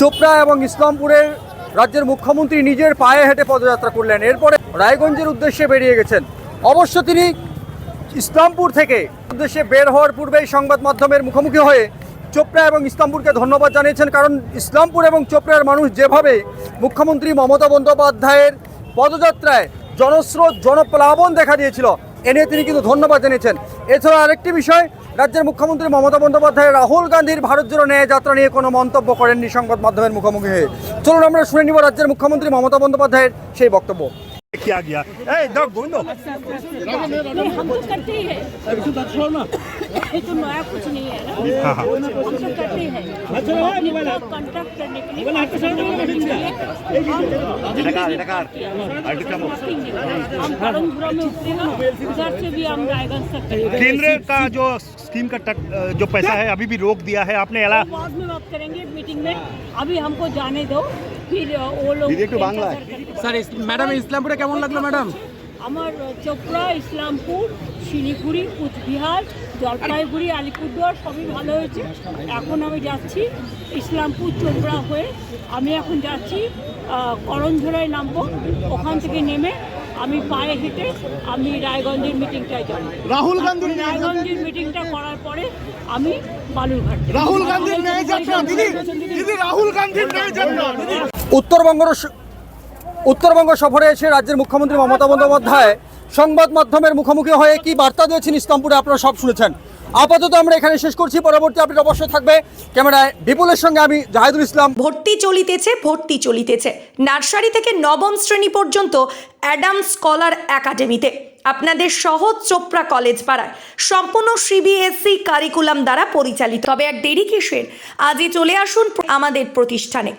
চোপড়া এবং ইসলামপুরের রাজ্যের মুখ্যমন্ত্রী নিজের পায়ে হেঁটে পদযাত্রা করলেন। এরপরে রায়গঞ্জের উদ্দেশ্যে বেরিয়ে গেছেন। অবশ্য তিনি ইসলামপুর থেকে উদ্দেশ্যে বের হওয়ার পূর্বেই সংবাদ মাধ্যমের মুখোমুখি হয়ে চোপড়া এবং ইসলামপুরকে ধন্যবাদ জানিয়েছেন, কারণ ইসলামপুর এবং চোপড়ার মানুষ যেভাবে মুখ্যমন্ত্রী মমতা বন্দ্যোপাধ্যায়ের পদযাত্রায় জনস্রোত, জনপ্লাবন দেখা দিয়েছিল এ নিয়ে তিনি কিন্তু ধন্যবাদ জানিয়েছেন। এছাড়া আরেকটি বিষয়, রাজ্যের মুখ্যমন্ত্রী মমতা বন্দ্যোপাধ্যায় রাহুল গান্ধীর ভারত জোড়ো ন্যায় যাত্রা নিয়ে কোনো মন্তব্য করেননি সংবাদ মাধ্যমের মুখোমুখি হয়ে। চলুন আমরা শুনে নিব রাজ্যের মুখ্যমন্ত্রী মমতা বন্দ্যোপাধ্যায়ের সেই বক্তব্য। किया गया। ए दो हम तो करते ही है। तो नया कुछ नहीं है ना हाँ, हाँ। हम तो करते ही कॉन्ट्रैक्ट करने के लिए केंद्र का जो स्कीम का टक, जो पैसा है अभी भी रोक दिया है आपने एला? बाद में बात करेंगे मीटिंग में। अभी हमको जाने दो फिर वो लोग স্যার ম্যাডাম ইসলামপুরে কেমন লাগল ম্যাডাম? আমার চোপড়া ইসলামপুর শিলিগুড়ি কুচবিহার জলপাইগুড়ি আলিপুরদুয়ার সবই ভালো হয়েছে। এখন আমি যাচ্ছি ইসলামপুর চোপড়া হয়ে। আমি এখন যাচ্ছি করণঝোড়ায় নামবো। ওখান থেকে নেমে আমি পায়ে হেঁটে আমি রায়গঞ্জের মিটিংটায় যাব। রাহুল গান্ধীর আমি রায়গঞ্জের মিটিংটা করার পরে আমি বালুরঘাট রাহুল গান্ধীর ন্যায় যাত্রা। দিদি দিদি রাহুল গান্ধীর ন্যায় যাত্রা। উত্তরবঙ্গের স- উত্তরবঙ্গ সফরে এসে রাজ্যের মুখ্যমন্ত্রী মমতা বন্দ্যোপাধ্যায় সংবাদ মাধ্যমের মুখোমুখি হয়ে কি বার্তা দিয়েছেন ইসলামপুরে আপনারা সব শুনেছেন। আপাতত আমরা এখানে শেষ করছি। পরবর্তী আপডেট অবশ্যই থাকবে। ক্যামেরায় বিপুলের সঙ্গে আমি জাহিদুল ইসলাম। ভর্তি চলিতেছে ভর্তি চলিতেছে। নার্সারি থেকে নবম শ্রেণি পর্যন্ত অ্যাডাম স্কলার একাডেমিতে। আপনাদের সহজ চোপড়া কলেজ পাড়ায় সম্পূর্ণ সিবিএসই কারিকুলাম দ্বারা পরিচালিত। তবে আর দেরি কিসের? আজই চলে আসুন আমাদের প্রতিষ্ঠানে।